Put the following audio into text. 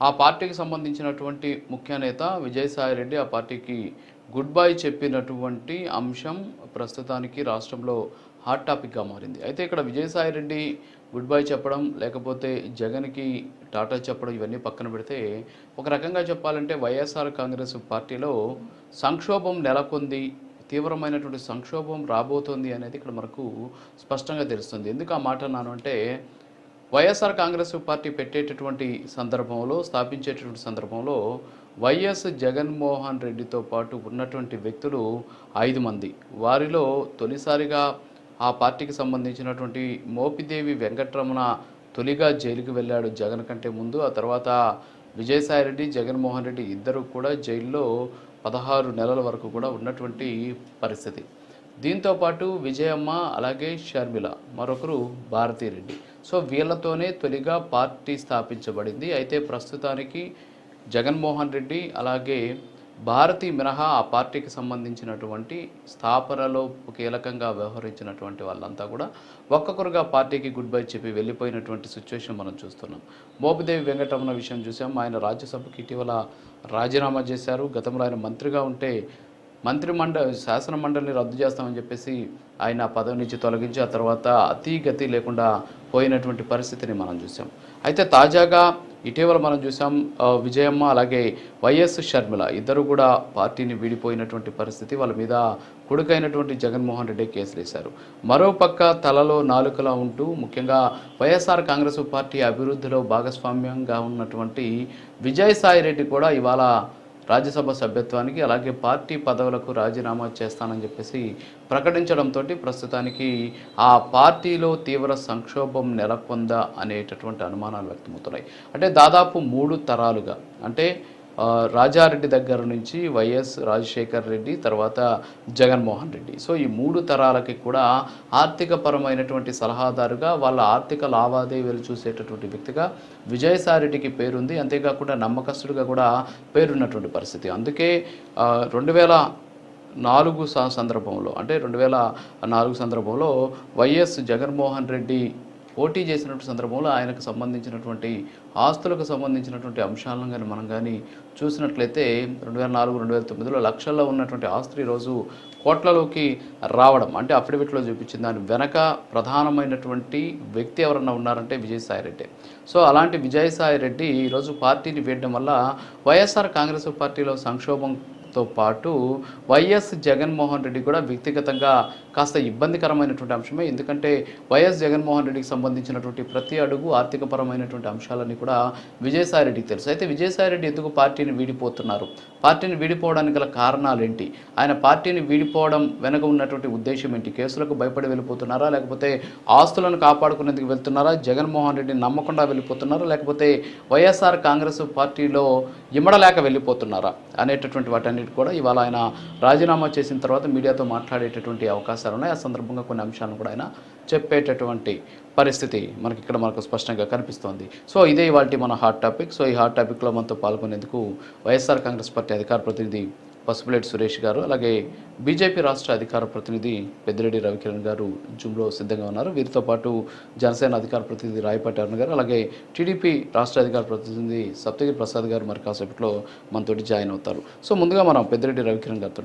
ఆ పార్టీకి సంబంధించినటువంటి ముఖ్య నేత విజయసాయి రెడ్డి ఆ పార్టీకి గుడ్ బై చెప్పినటువంటి అంశం ప్రస్తుతానికి రాష్ట్రంలో హాట్ టాపిక్గా మారింది. అయితే ఇక్కడ విజయసాయి రెడ్డి గుడ్ బై చెప్పడం లేకపోతే జగన్కి టాటా చెప్పడం ఇవన్నీ పక్కన పెడితే ఒక రకంగా చెప్పాలంటే వైఎస్ఆర్ కాంగ్రెస్ పార్టీలో సంక్షోభం నెలకొంది తీవ్రమైనటువంటి సంక్షోభం రాబోతోంది అనేది ఇక్కడ మనకు స్పష్టంగా తెలుస్తుంది. ఎందుకు ఆ మాట అన్నాను అంటే వైఎస్ఆర్ కాంగ్రెస్ పార్టీ పెట్టేటటువంటి సందర్భంలో స్థాపించేటటువంటి సందర్భంలో వైఎస్ జగన్మోహన్ రెడ్డితో పాటు ఉన్నటువంటి వ్యక్తులు ఐదు మంది. వారిలో తొలిసారిగా ఆ పార్టీకి సంబంధించినటువంటి మోపిదేవి వెంకటరమణ తొలిగా జైలుకి వెళ్ళాడు జగన్ కంటే ముందు. ఆ తర్వాత విజయసాయిరెడ్డి జగన్మోహన్ రెడ్డి ఇద్దరు కూడా జైల్లో పదహారు నెలల వరకు కూడా ఉన్నటువంటి పరిస్థితి. దీంతో పాటు విజయమ్మ అలాగే షర్మిల మరొకరు భారతీరెడ్డి. సో వీళ్ళతోనే తొలిగా పార్టీ స్థాపించబడింది. అయితే ప్రస్తుతానికి జగన్మోహన్ రెడ్డి అలాగే భారతి మినహా ఆ పార్టీకి సంబంధించినటువంటి స్థాపనలో కీలకంగా వ్యవహరించినటువంటి వాళ్ళంతా కూడా ఒక్కొక్కరుగా పార్టీకి గుడ్ బై చెప్పి వెళ్ళిపోయినటువంటి సిచ్యువేషన్ మనం చూస్తున్నాం. మోపిదేవి వెంకటరమణ విషయం చూసాం. ఆయన రాజ్యసభకు ఇటీవల రాజీనామా చేశారు. గతంలో ఆయన మంత్రిగా ఉంటే మంత్రి మండ శాసన మండలిని రద్దు చేస్తామని చెప్పేసి ఆయన పదవి నుంచి తొలగించి ఆ తర్వాత అతి గతి లేకుండా పోయినటువంటి పరిస్థితిని మనం చూసాం అయితే తాజాగా ఇటీవల మనం చూసాం విజయమ్మ అలాగే వైఎస్ షర్మిల ఇద్దరు కూడా పార్టీని వీడిపోయినటువంటి పరిస్థితి వాళ్ళ మీద కొడుకైనటువంటి జగన్మోహన్ రెడ్డి కేసులు వేశారు. మరోపక్క తలలో నాలుకలా ఉంటూ ముఖ్యంగా వైఎస్ఆర్ కాంగ్రెస్ పార్టీ అభివృద్ధిలో భాగస్వామ్యంగా ఉన్నటువంటి విజయసాయి రెడ్డి కూడా ఇవాళ రాజ్యసభ సభ్యత్వానికి అలాగే పార్టీ పదవులకు రాజీనామా చేస్తానని చెప్పేసి ప్రకటించడంతో ప్రస్తుతానికి ఆ పార్టీలో తీవ్ర సంక్షోభం నెలకొందా అనేటటువంటి అనుమానాలు వ్యక్తమవుతున్నాయి. అంటే దాదాపు మూడు తరాలుగా. అంటే రాజారెడ్డి దగ్గర నుంచి వైఎస్ రాజశేఖర్ రెడ్డి తర్వాత జగన్మోహన్ రెడ్డి. సో ఈ మూడు తరాలకి కూడా ఆర్థిక పరమైనటువంటి సలహాదారుగా వాళ్ళ ఆర్థిక లావాదేవీలు చూసేటటువంటి వ్యక్తిగా విజయసాయిరెడ్డికి పేరుంది. అంతేకాకుండా నమ్మకస్తుడిగా కూడా పేరున్నటువంటి పరిస్థితి. అందుకే రెండు వేల నాలుగు సందర్భంలో అంటే రెండు వేల నాలుగు సందర్భంలో వైఎస్ జగన్మోహన్ రెడ్డి పోటీ చేసినటువంటి సందర్భంలో ఆయనకు సంబంధించినటువంటి ఆస్తులకు సంబంధించినటువంటి అంశాలను కానీ మనం కానీ చూసినట్లయితే రెండు వేల నాలుగు రెండు వేల తొమ్మిదిలో లక్షల్లో ఉన్నటువంటి ఆస్తులు ఈరోజు కోట్లలోకి రావడం అంటే అఫిడవిట్లో చూపించింది. దాని వెనక ప్రధానమైనటువంటి వ్యక్తి ఎవరన్నా ఉన్నారంటే విజయసాయి రెడ్డి సో అలాంటి విజయసాయి రెడ్డి ఈరోజు పార్టీని వేయడం వల్ల వైఎస్ఆర్ కాంగ్రెస్ పార్టీలో సంక్షోభం తో పాటు వైఎస్ జగన్మోహన్ రెడ్డి కూడా వ్యక్తిగతంగా కాస్త ఇబ్బందికరమైనటువంటి అంశమే. ఎందుకంటే వైఎస్ జగన్మోహన్ రెడ్డికి సంబంధించినటువంటి ప్రతి అడుగు ఆర్థికపరమైనటువంటి అంశాలన్నీ కూడా విజయసాయి రెడ్డికి తెలుసు. అయితే విజయసాయి రెడ్డి ఎందుకు పార్టీని వీడిపోతున్నారు? పార్టీని వీడిపోవడానికి గల కారణాలు ఏంటి ఆయన పార్టీని వీడిపోవడం వెనుక ఉన్నటువంటి ఉద్దేశం ఏంటి? కేసులకు భయపడి వెళ్ళిపోతున్నారా? లేకపోతే ఆస్తులను కాపాడుకునేందుకు వెళ్తున్నారా? జగన్మోహన్ రెడ్డిని నమ్మకుండా వెళ్ళిపోతున్నారా? లేకపోతే వైఎస్ఆర్ కాంగ్రెస్ పార్టీలో ఇమ్మడలేక వెళ్ళిపోతున్నారా? అనేటటువంటి వాటన్నిటి కూడా ఇవాళ ఆయన రాజీనామా చేసిన తర్వాత మీడియాతో మాట్లాడేటటువంటి అవకాశాలు ఉన్నాయి. ఆ సందర్భంగా కొన్ని అంశాలను కూడా ఆయన చెప్పేటటువంటి పరిస్థితి మనకి ఇక్కడ మనకు స్పష్టంగా కనిపిస్తోంది. సో ఇదే ఇవాళ మన హాట్ టాపిక్. సో ఈ హాట్ టాపిక్లో మనతో పాల్గొనేందుకు వైఎస్ఆర్ కాంగ్రెస్ పార్టీ అధికార ప్రతినిధి పసుపులేటి సురేష్ గారు అలాగే బీజేపీ రాష్ట్ర అధికార ప్రతినిధి పెద్దిరెడ్డి రవికిరణ్ గారు జూమ్లో సిద్ధంగా ఉన్నారు. వీరితో పాటు జనసేన అధికార ప్రతినిధి రాయపాటి అరుణ్ గారు అలాగే టీడీపీ రాష్ట్ర అధికార ప్రతినిధి సప్తగిరి ప్రసాద్ గారు మరి కాసేపట్లో మనతోటి జాయిన్ అవుతారు. సో ముందుగా మనం పెద్దిరెడ్డి రవికిరణ్ గారితో